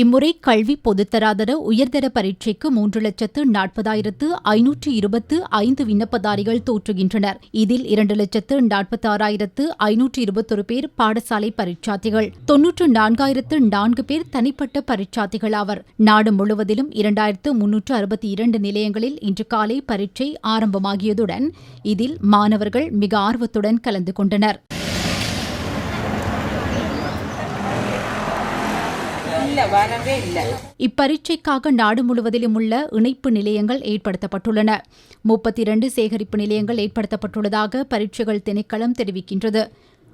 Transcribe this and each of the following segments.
இம்முறை கல்வி பொதுத்தராதர உயர்தர பரீட்சைக்கு மூன்று லட்சத்து நாற்பதாயிரத்து ஐநூற்று இருபத்து ஐந்து விண்ணப்பதாரிகள் தோற்றுகின்றனர். இதில் இரண்டு லட்சத்து நாற்பத்தாறாயிரத்து ஐநூற்று இருபத்தொரு பேர் பாடசாலை பரீட்சார்த்திகள் தொன்னூற்று நான்காயிரத்து நான்கு பேர் தனிப்பட்ட பரீட்சார்த்திகள் ஆவர். நாடு முழுவதிலும் இரண்டாயிரத்து முன்னூற்று அறுபத்தி இரண்டு நிலையங்களில் இன்று காலை பரீட்சை ஆரம்பமாகியதுடன் இதில் மாணவர்கள் மிக ஆர்வத்துடன் கலந்து கொண்டனர். இப்பரீட்சைக்காக நாடு முழுவதிலும் உள்ள இணைப்பு நிலையங்கள் ஏற்படுத்தப்பட்டுள்ளன. முப்பத்தி இரண்டு சேகரிப்பு நிலையங்கள் ஏற்படுத்தப்பட்டுள்ளதாக பரீட்சைகள் திணைக்களம் தெரிவிக்கின்றது.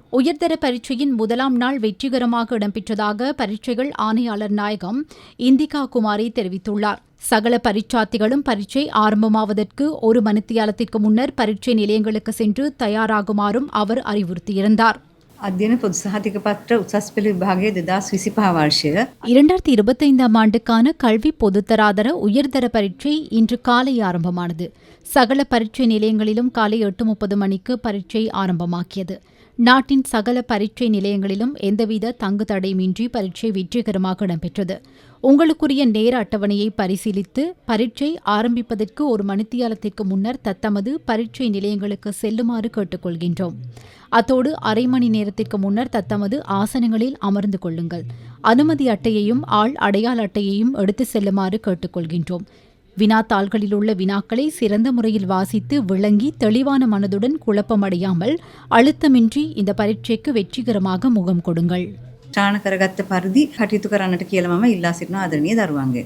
உயர்தர பரீட்சையின் முதலாம் நாள் வெற்றிகரமாக இடம்பெற்றதாக பரீட்சைகள் ஆணையாளர் நாயகம் இந்திகா குமாரி தெரிவித்துள்ளார். சகல பரீட்சார்த்திகளும் பரீட்சை ஆரம்பமாவதற்கு ஒரு மணித்தியாலத்திற்கு முன்னர் பரீட்சை நிலையங்களுக்கு சென்று தயாராகுமாறும் அவர் அறிவுறுத்தியிருந்தார். අධ්‍යයන පොදු සහතික පත්‍ර උසස් පෙළ විභාගය දෙදස් විසිපහ වර්ෂය இரண்டாயிரத்தி இருபத்தைந்தாம் ஆண்டுக்கான கல்வி பொதுத்தராதர உயர்தர பரீட்சை இன்று காலை ஆரம்பமானது சகல பரீட்சை நிலையங்களிலும் காலை எட்டு முப்பது மணிக்கு பரீட்சை ஆரம்பமாக்கியது நாட்டின் சகல பரீட்சை நிலையங்களிலும் எந்தவித தங்கு தடையுமின்றி பரீட்சை வெற்றிகரமாக இடம்பெற்றது. உங்களுக்குரிய நேர அட்டவணையை பரிசீலித்து பரீட்சை ஆரம்பிப்பதற்கு ஒரு மணித்தியாலத்திற்கு முன்னர் தத்தமது பரீட்சை நிலையங்களுக்கு செல்லுமாறு கேட்டுக்கொள்கின்றோம். அத்தோடு அரை மணி நேரத்திற்கு முன்னர் தத்தமது ஆசனங்களில் அமர்ந்து கொள்ளுங்கள். அனுமதி அட்டையையும் ஆள் அடையாள அட்டையையும் எடுத்து செல்லுமாறு கேட்டுக்கொள்கின்றோம். வினாத்தாள்களில் உள்ள வினாக்களை சிறந்த முறையில் வாசித்து விளங்கி தெளிவான மனதுடன் குழப்பமடையாமல் அழுத்தமின்றி இந்த பரீட்சைக்கு வெற்றிகரமாக முகம் கொடுங்கள் ටාන කරගත්ත පරිදි කටයුතු කරන්නට කියල මම ඉල්ලා සිටින ආදරණීය දරුවන්ගේ.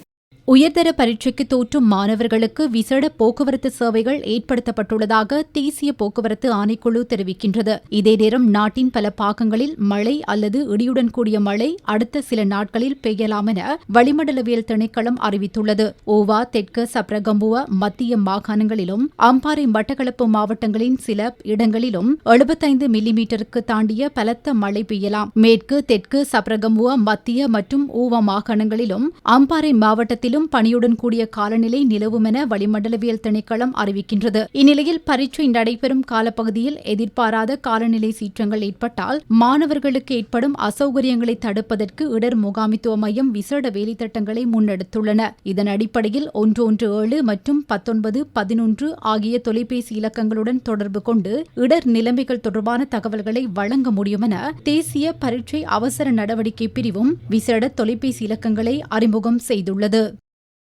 உயர்தர பரீட்சைக்கு தோற்றும் மாணவர்களுக்கு விசேட போக்குவரத்து சேவைகள் ஏற்படுத்தப்பட்டுள்ளதாக தேசிய போக்குவரத்து ஆணைக்குழு தெரிவிக்கின்றது. இதே நேரம் நாட்டின் பல பாகங்களில் மழை அல்லது இடியுடன் கூடிய மழை அடுத்த சில நாட்களில் பெய்யலாம் என வளிமண்டலவியல் திணைக்களம் அறிவித்துள்ளது. ஓவா தெற்கு சப்ரகம்புவ மத்திய மாகாணங்களிலும் அம்பாறை மட்டக்களப்பு மாவட்டங்களின் சில இடங்களிலும் எழுபத்தைந்து மில்லிமீட்டருக்கு தாண்டிய பலத்த மழை பெய்யலாம். மேற்கு தெற்கு சப்ரகம்புவ மத்திய மற்றும் ஊவா மாகாணங்களிலும் அம்பாறை மாவட்டத்திலும் மேலும் பனியுடன் கூடிய காலநிலை நிலவும் என வளிமண்டலவியல் திணைக்களம் அறிவிக்கின்றது. இந்நிலையில் பரீட்சை நடைபெறும் காலப்பகுதியில் எதிர்பாராத காலநிலை சீற்றங்கள் ஏற்பட்டால் மாணவர்களுக்கு ஏற்படும் அசௌகரியங்களை தடுப்பதற்கு இடர் முகாமித்துவ மையம் விசேட வேலைத்திட்டங்களை முன்னெடுத்துள்ளன. இதன் அடிப்படையில் ஒன்று ஒன்று ஏழு மற்றும் பத்தொன்பது பதினொன்று ஆகிய தொலைபேசி இலக்கங்களுடன் தொடர்பு கொண்டு இடர் நிலைமைகள் தொடர்பான தகவல்களை வழங்க முடியும் என தேசிய பரீட்சை அவசர நடவடிக்கை பிரிவும் விசேட தொலைபேசி இலக்கங்களை அறிமுகம் செய்துள்ளது.